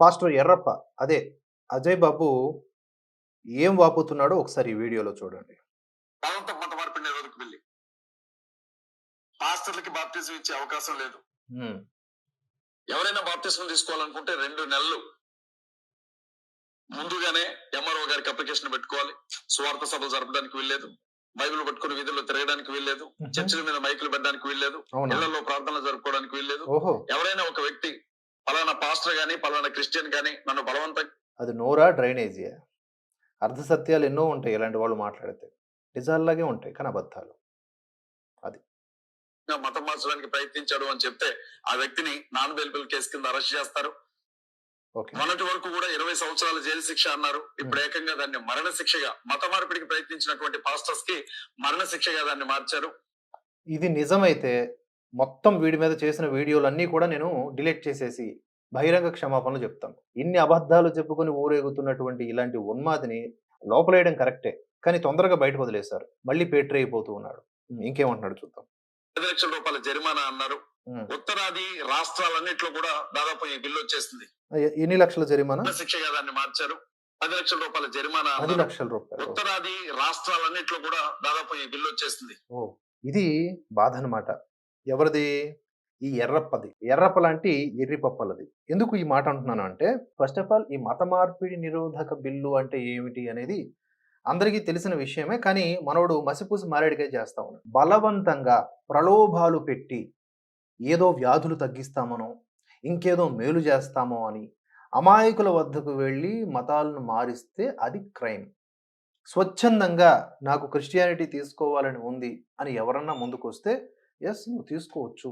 Pastor Errappa అదే అజయ్ బాబు ఏం వాపోతున్నాడో ఒకసారి ఈ వీడియోలో చూడండి. మార్పిడి నిరోధక బిల్లి పాస్టర్లకి బాప్టిజం ఇచ్చే అవకాశం లేదు. ఎవరైనా బాప్టిజం తీసుకోవాలనుకుంటే రెండు నెలలు ముందుగానే ఎంఆర్ఓ గారికి అప్లికేషన్ పెట్టుకోవాలి. స్వార్థ సభలు జరపడానికి వీల్లేదు. బైబిల్ పట్టుకుని వీధుల్లో తిరగడానికి వీల్లేదు. చర్చిల మీద మైకులు పెట్టడానికి వీల్లేదు. ఇళ్ళలో ప్రార్థనలు జరుపుకోవడానికి వీల్లేదు. ఎవరైనా ఒక వ్యక్తి పలానా పాస్టర్ గాని పలానా క్రిస్టియన్ గాని నన్ను బలవంతంగా అది నోరా డ్రైనేజీయా? అర్ధ సత్యాలు ఎన్నో ఉంటాయి ఇలాంటి వాళ్ళు మాట్లాడితే. నిజాల్లాగే ఉంటాయి కానీ అబద్ధాలు. మతం మార్చడానికి ప్రయత్నించాడు అని చెప్తే ఆ వ్యక్తిని నాన్ బెయిలబుల్ కేసు కింద అరెస్ట్ చేస్తారు. ఓకే. మొన్నటి వరకు కూడా ఇరవై సంవత్సరాల జైలు శిక్ష అన్నారు. ఇప్పుడు ఏకంగా దాన్ని మరణ శిక్షగా మత మార్పిడికి ప్రయత్నించినటువంటి పాస్టర్స్కి మరణ శిక్షగా దాన్ని మార్చారు. ఇది నిజమైతే మొత్తం వీడి మీద చేసిన వీడియోలన్నీ కూడా నేను డిలీట్ చేసేసి బహిరంగ క్షమాపణలు చెప్తాను. ఇన్ని అబద్ధాలు చెప్పుకొని ఊరేగుతున్నటువంటి ఇలాంటి ఉన్మాదిని లోపలేయడం కరెక్టే కానీ తొందరగా బయటకు వదిలేశారు. మళ్ళీ పేట్రీ అయిపోతూ ఉన్నాడు. ఇంకేమంటున్నాడు చూద్దాం. పది లక్షల రూపాయల జరిమానా అన్నారు. ఉత్తరాది రాష్ట్రాలన్నింటిలో కూడా దాదాపు ఈ బిల్లు వచ్చేసింది. ఎన్ని లక్షల జరిమానా? శిక్షగా దాన్ని మార్చారు. పది లక్షల రూపాయల జరిమానా పది లక్షల రూపాయలు. ఉత్తరాది రాష్ట్రాలన్నింటిలో కూడా దాదాపు ఈ బిల్లు వచ్చేసింది. ఓ ఇది బాధ అనమాట ఎవరిది? ఈ ఎర్రప్పది. ఎర్రప్ప లాంటి ఎర్రిపప్పలది ఎందుకు ఈ మాట అంటున్నాను అంటే ఫస్ట్ ఆఫ్ ఆల్ ఈ మత మార్పిడి నిరోధక బిల్లు అంటే ఏమిటి అనేది అందరికీ తెలిసిన విషయమే కానీ మనోడు మసిపూసి మారేడికాయ చేస్తా ఉన్నాడు. బలవంతంగా ప్రలోభాలు పెట్టి ఏదో వ్యాధులు తగ్గిస్తామనో ఇంకేదో మేలు చేస్తామో అని అమాయకుల వద్దకు వెళ్ళి మతాలను మారిస్తే అది క్రైమ్. స్వచ్ఛందంగా నాకు క్రిస్టియానిటీ తీసుకోవాలని ఉంది అని ఎవరన్నా ముందుకొస్తే ఎస్ నువ్వు తీసుకోవచ్చు.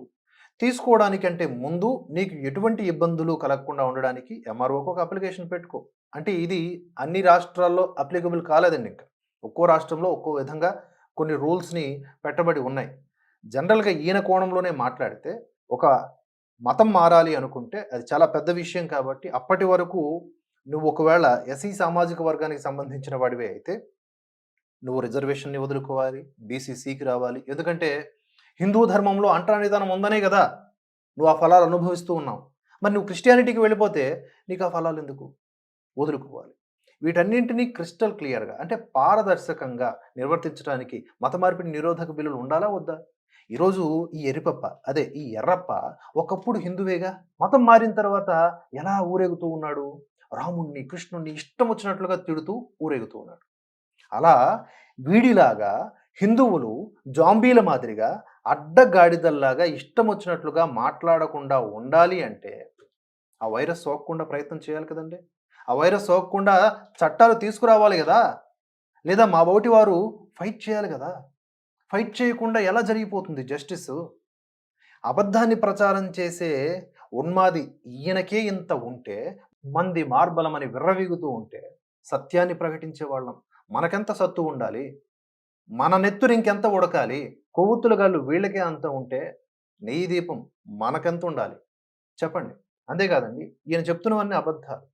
తీసుకోవడానికంటే ముందు నీకు ఎటువంటి ఇబ్బందులు కలగకుండా ఉండడానికి ఎంఆర్ఓకి ఒక అప్లికేషన్ పెట్టుకో. అంటే ఇది అన్ని రాష్ట్రాల్లో అప్లికబుల్ కాలేదండి ఇంకా. ఒక్కో రాష్ట్రంలో ఒక్కో విధంగా కొన్ని రూల్స్ని పెట్టబడి ఉన్నాయి. జనరల్గా ఈయన కోణంలోనే మాట్లాడితే ఒక మతం మారాలి అనుకుంటే అది చాలా పెద్ద విషయం కాబట్టి అప్పటి వరకు నువ్వు ఒకవేళ ఎస్సీ సామాజిక వర్గానికి సంబంధించిన వాడివే అయితే నువ్వు రిజర్వేషన్ని వదులుకోవాలి బీసీసీకి రావాలి. ఎందుకంటే హిందూ ధర్మంలో అంటరానితనం ఉందనే కదా? నువ్వు ఆ ఫలాలు అనుభవిస్తూ ఉన్నావు. మరి నువ్వు క్రిస్టియానిటీకి వెళ్ళిపోతే నీకు ఆ ఫలాలు ఎందుకు? వదులుకోవాలి. వీటన్నింటినీ క్రిస్టల్ క్లియర్గా అంటే పారదర్శకంగా నిర్వర్తించడానికి మత మార్పిడి నిరోధక బిల్లులు ఉండాలా వద్దా? ఈరోజు ఈ ఎరిపప్ప అదే ఈ ఎర్రప్ప ఒకప్పుడు హిందువేగా? మతం మారిన తర్వాత ఎలా ఊరేగుతూ ఉన్నాడు? రాముణ్ణి కృష్ణుణ్ణి ఇష్టం వచ్చినట్లుగా తిడుతూ ఊరేగుతూ ఉన్నాడు. అలా వీడిలాగా హిందువులు జాంబీల మాదిరిగా అడ్డగాడిదల్లాగా ఇష్టం వచ్చినట్లుగా మాట్లాడకుండా ఉండాలి అంటే ఆ వైరస్ సోకకుండా ప్రయత్నం చేయాలి కదండి. ఆ వైరస్ సోకకుండా చట్టాలు తీసుకురావాలి కదా. లేదా మా బోటి వారు ఫైట్ చేయాలి కదా. ఫైట్ చేయకుండా ఎలా జరిగిపోతుంది జస్టిస్? అబద్ధాన్ని ప్రచారం చేసే ఉన్మాది ఈయనకే ఇంత ఉంటే మంది మార్బలమని విర్రవీగుతూ ఉంటే సత్యాన్ని ప్రకటించే వాళ్ళం. మనకెంత సత్తు ఉండాలి? మన నెత్తురు ఇంకెంత ఉడకాలి? కొవ్వొత్తుల గాళ్ళు వీళ్ళకే అంత ఉంటే నెయ్యి దీపం మనకెంత ఉండాలి? చెప్పండి. అంతేకాదండి ఈయన చెప్తున్నవన్నీ అబద్ధాలు.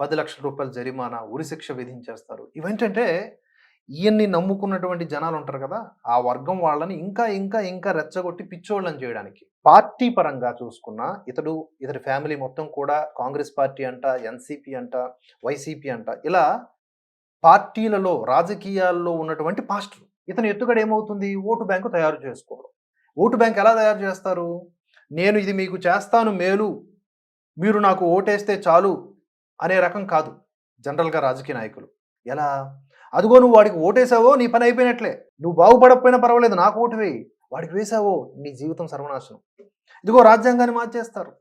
పది లక్షల రూపాయల జరిమానా ఉరిశిక్ష విధించేస్తారు. ఇవేంటంటే ఈయన్ని నమ్ముకున్నటువంటి జనాలు ఉంటారు కదా ఆ వర్గం వాళ్ళని ఇంకా ఇంకా ఇంకా రెచ్చగొట్టి పిచ్చోళ్ళని చేయడానికి. పార్టీ పరంగా చూసుకున్నా ఇతడు ఇతడి ఫ్యామిలీ మొత్తం కూడా కాంగ్రెస్ పార్టీ అంట ఎన్సీపీ అంట వైసీపీ అంట ఇలా పార్టీలలో రాజకీయాల్లో ఉన్నటువంటి పాస్టర్. ఇతని ఎత్తుగడ ఏమవుతుంది? ఓటు బ్యాంకు తయారు చేసుకోవడం. ఓటు బ్యాంక్ ఎలా తయారు చేస్తారు? నేను ఇది మీకు చేస్తాను మేలు. మీరు నాకు ఓటేస్తే చాలు అనే రకం కాదు. జనరల్గా రాజకీయ నాయకులు. ఎలా? అదిగో నువ్వు వాడికి ఓటేసావో నీ పని అయిపోయినట్లే. నువ్వు బాగుపడకపోయినా పర్వాలేదు నాకు ఓటు వేయి. వాడికి వేసావో నీ జీవితం సర్వనాశనం. ఇదిగో రాజ్యాంగాన్ని మార్చేస్తారు.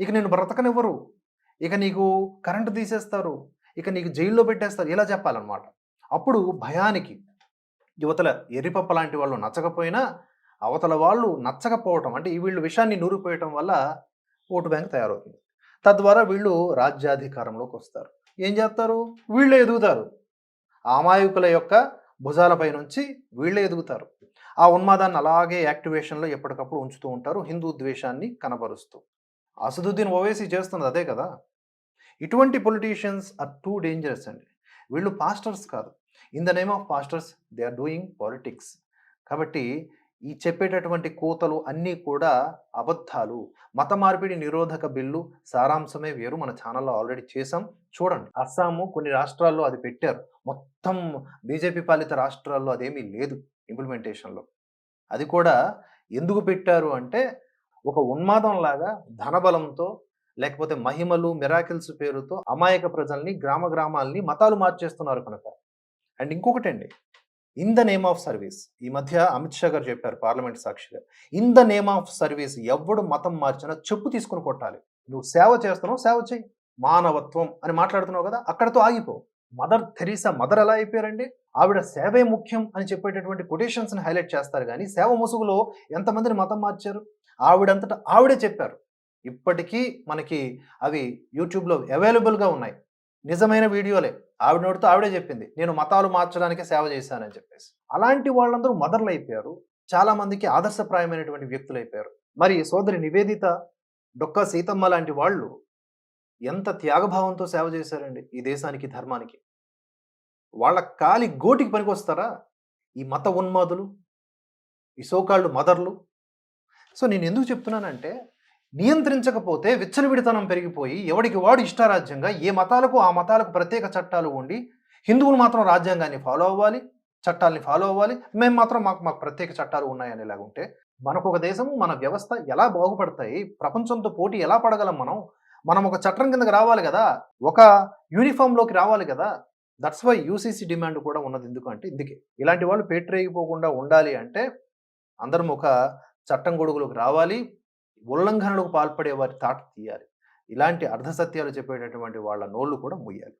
ఇక నేను బ్రతకనివ్వరు. ఇక నీకు కరెంటు తీసేస్తారు. ఇక నీకు జైల్లో పెట్టేస్తారు. ఇలా చెప్పాలన్నమాట. అప్పుడు భయానికి యువతల ఎర్రిపప్ప లాంటి వాళ్ళు నచ్చకపోయినా అవతల వాళ్ళు నచ్చకపోవటం అంటే ఈ వీళ్ళు విషయాన్ని నూరిపోయటం వల్ల ఓటు బ్యాంక్ తయారవుతుంది. తద్వారా వీళ్ళు రాజ్యాధికారంలోకి వస్తారు. ఏం చేస్తారు? వీళ్ళే ఎదుగుతారు. అమాయకుల యొక్క భుజాలపై నుంచి వీళ్ళే ఎదుగుతారు. ఆ ఉన్మాదాన్ని అలాగే యాక్టివేషన్లో ఎప్పటికప్పుడు ఉంచుతూ ఉంటారు. హిందూ ద్వేషాన్ని కనబరుస్తూ. అసదుద్దీన్ ఓవేసీ చేస్తున్నది అదే కదా? ఇటువంటి పొలిటీషియన్స్ ఆర్ టూ డేంజరస్ అండి. వీళ్ళు పాస్టర్స్ కాదు. In the name of pastors they are doing politics కాబట్టి ఈ చెప్పేటటువంటి కూతలు అన్నీ కూడా అబద్ధాలు. మత మార్పిడి నిరోధక బిల్లు సారాంశమే వేరు. మన ఛానల్లో ఆల్రెడీ చేసాం చూడండి. అస్సాము కొన్ని రాష్ట్రాల్లో అది పెట్టారు. మొత్తం బీజేపీ పాలిత రాష్ట్రాల్లో అదేమీ లేదు ఇంప్లిమెంటేషన్లో అది కూడా ఎందుకు పెట్టారు అంటే ఒక ఉన్మాదం లాగా ధనబలంతో లేకపోతే మహిమలు మిరాకిల్స్ పేరుతో అమాయక ప్రజల్ని గ్రామ గ్రామాల్ని మతాలు మార్చేస్తున్నారు కనుక. అండ్ ఇంకొకటండి. In the name of service. ఈ మధ్య అమిత్ షా గారు చెప్పారు పార్లమెంట్ సాక్షిగా. In the name of service ఎవడు మతం మార్చినా చెప్పు తీసుకుని కొట్టాలి. నువ్వు సేవ చేస్తున్నావు సేవ చేయి మానవత్వం అని మాట్లాడుతున్నావు కదా అక్కడతో ఆగిపో. మదర్ థెరీసా మదర్ ఎలా అయిపోయారండి? ఆవిడ సేవే ముఖ్యం అని చెప్పేటటువంటి కొటేషన్స్ని హైలైట్ చేస్తారు కానీ సేవ ముసుగులో ఎంతమందిని మతం మార్చారు? ఆవిడంతటా ఆవిడే చెప్పారు. ఇప్పటికీ మనకి అవి యూట్యూబ్లో అవైలబుల్గా ఉన్నాయి. నిజమైన వీడియోలే. ఆవిడ నోటితో ఆవిడే చెప్పింది. నేను మతాలు మార్చడానికి సేవ చేశానని చెప్పేసి. అలాంటి వాళ్ళందరూ మదర్లు అయిపోయారు చాలా మందికి ఆదర్శప్రాయమైనటువంటి వ్యక్తులు అయిపోయారు మరి సోదరి నివేదిత డొక్క సీతమ్మ లాంటి వాళ్ళు ఎంత త్యాగభావంతో సేవ చేశారండి ఈ దేశానికి ధర్మానికి? వాళ్ళ కాలి గోటికి పనికొస్తారా? ఈ మత ఉన్మాదులు? ఈ సోకాళ్ళు మదర్లు? సో నేను ఎందుకు చెప్తున్నానంటే నియంత్రించకపోతే విచ్చలవిడితనం పెరిగిపోయి ఎవడికి వాడు ఇష్టారాజ్యంగా ఏ మతాలకు ఆ మతాలకు ప్రత్యేక చట్టాలు ఉండి హిందువులు మాత్రం రాజ్యాంగాన్ని ఫాలో అవ్వాలి చట్టాలని ఫాలో అవ్వాలి. మేము మాత్రం మాకు మాకు ప్రత్యేక చట్టాలు ఉన్నాయని ఉంటే మనకు ఒక దేశం మన వ్యవస్థ ఎలా బాగుపడతాయి ప్రపంచంతో పోటీ ఎలా పడగలం మనం? మనం ఒక చట్టం కిందకి రావాలి కదా ఒక యూనిఫామ్లోకి రావాలి కదా. దట్స్ వై యూసీసీ డిమాండ్ కూడా ఉన్నది ఎందుకంటే ఇందుకే. ఇలాంటి వాళ్ళు పేటరేగిపోకుండా ఉండాలి అంటే అందరం ఒక చట్టం గొడుగులోకి రావాలి. ఉల్లంఘనలకు పాల్పడే వారి తాట తీయాలి. ఇలాంటి అర్ధసత్యాలు చెప్పేటటువంటి వాళ్ళ నోళ్ళు కూడా ముయ్యాలి